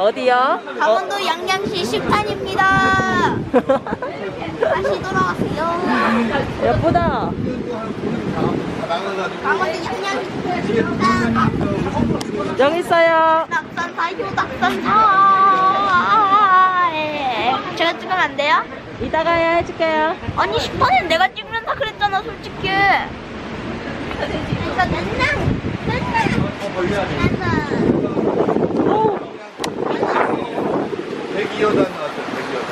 어디요? 강원도 양양시 식판입니다. 다시 돌아왔어요. 예쁘다. 강원도 양양시 식판. 여기 있어요. 낙산 사요 낙산 사. 제가 찍으면 안 돼요? 이따가야 해줄게요. 아니 10판은 내가 찍는다 그랬잖아 솔직히. 그러니까 맨날 맨날 맨날. 오, 102여단 나왔어, 102여단.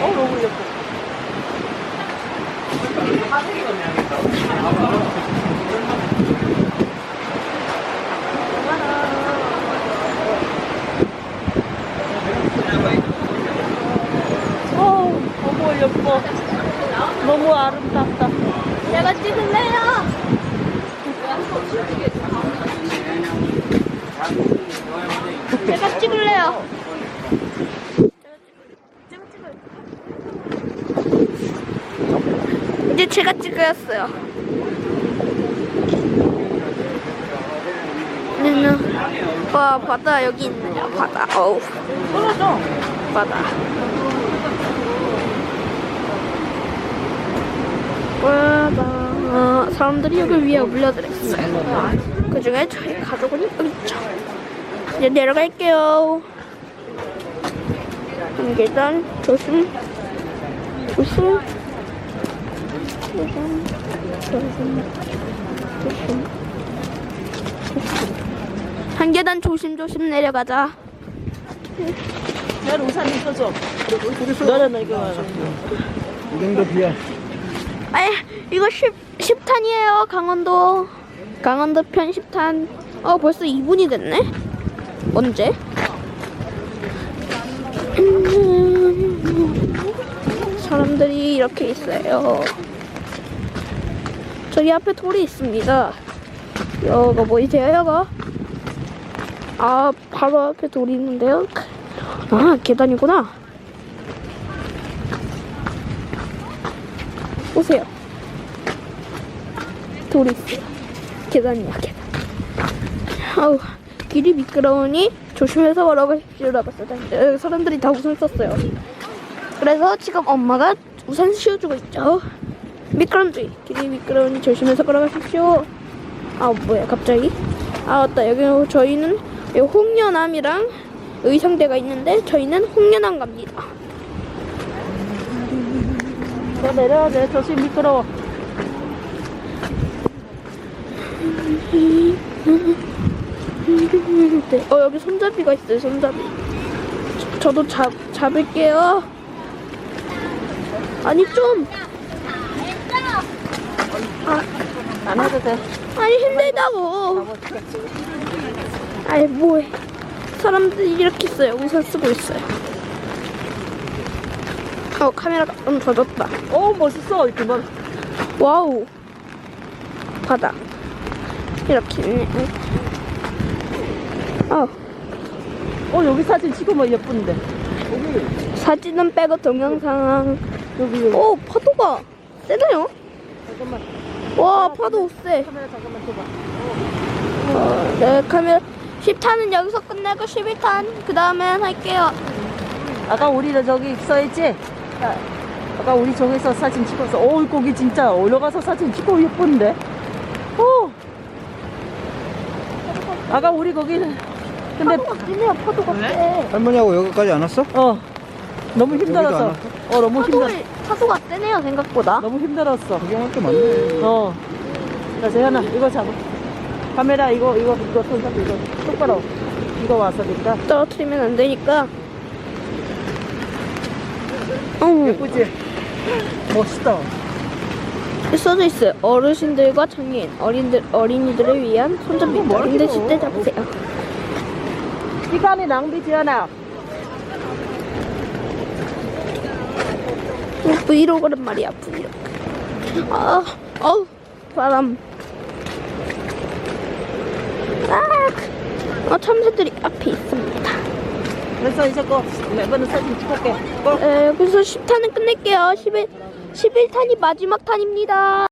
어, 너무 예뻐. 어, 너무 예뻐. 너무 아름답다. 내가 찍을래요. 제가 찍을래요. 이제 제가 찍었어요. 는와 바다 여기 있네요. 바다. 어우 떨어져. 바다. 어, 사람들이 여기 위에 올려드렸어요. 그 중에 저희 가족은 여기 있죠. 이제 내려갈게요. 계단 조심. 조심. 조심. 조심. 조심. 한 계단 조심조심 내려가자. 내 우산 있어줘. 너는 이거. 이 정도 비야. 아니 이거 10, 10탄이에요 강원도. 강원도 편 10탄. 어 벌써 2분이 됐네? 언제? 사람들이 이렇게 있어요. 저기 앞에 돌이 있습니다. 이거 보이세요 이거? 아 바로 앞에 돌이 있는데요. 아 계단이구나 보세요. 돌이 있어요. 계단이야, 계단. 아우, 길이 미끄러우니 조심해서 걸어가십시오라고 써있어요. 사람들이 다 우산 썼어요. 그래서 지금 엄마가 우산 씌워주고 있죠. 미끄럼지. 길이 미끄러우니 조심해서 걸어가십시오. 아, 뭐야, 갑자기? 아, 맞다. 여기 저희는 홍련암이랑 의상대가 있는데 저희는 홍련암 갑니다. 너 내려야 돼. 조심 미끄러워. 네. 어 여기 손잡이가 있어요 손잡이 저, 저도 잡, 잡을게요 아니 좀 아, 안 해도 돼. 아니 힘들다고 아이 뭐해 사람들이 이렇게 있어요 우산 쓰고 있어요 어 카메라가 좀 젖었다 오, 멋있어. 이렇게 막. 와우 바다 이렇게 있네 어 어, 여기 사진 찍으면 예쁜데. 사진은 빼고 동영상 여기, 여기. 오 파도가 세네요 잠깐만. 와 파도 세 카메라 잠깐만 줘봐. 어, 네 카메라 10탄은 여기서 끝내고 11탄 그 다음엔 할게요 아까 우리 는 저기 써 있지? 아, 아까 우리 저기서 사진 찍었어. 오, 거기 진짜 올라가서 사진 찍고 예쁜데? 오! 아까 우리 거기는, 근데, 파도가 파도가 세 할머니하고 여기까지 안 왔어? 어, 너무 힘들었어. 안 어, 너무 힘들었어. 파도가, 파도가 세네요 생각보다 너무 힘들었어. 구경할 게 많네. 어. 자, 재현아, 이거 잡아. 카메라, 이거, 이거, 이거, 손잡이, 이거, 똑바로. 이거 와서니까. 떨어뜨리면 안 되니까 응 예쁘지? 멋있다. 써져 있어요. 어르신들과 장애인 어린들, 어린이들을 위한 손잡이 뭐 힘드실 때 잡으세요. 시간이 낭비, 재현아. 어, 브이로그란 말이야 브이로그. 아, 어우 바람. 아, 어, 참새들이 앞에 있습니다 그래서 이제 거 매번 사진 찍을게. 꼭. 에, 그래서 10탄은 끝낼게요 11, 11탄이 마지막 탄입니다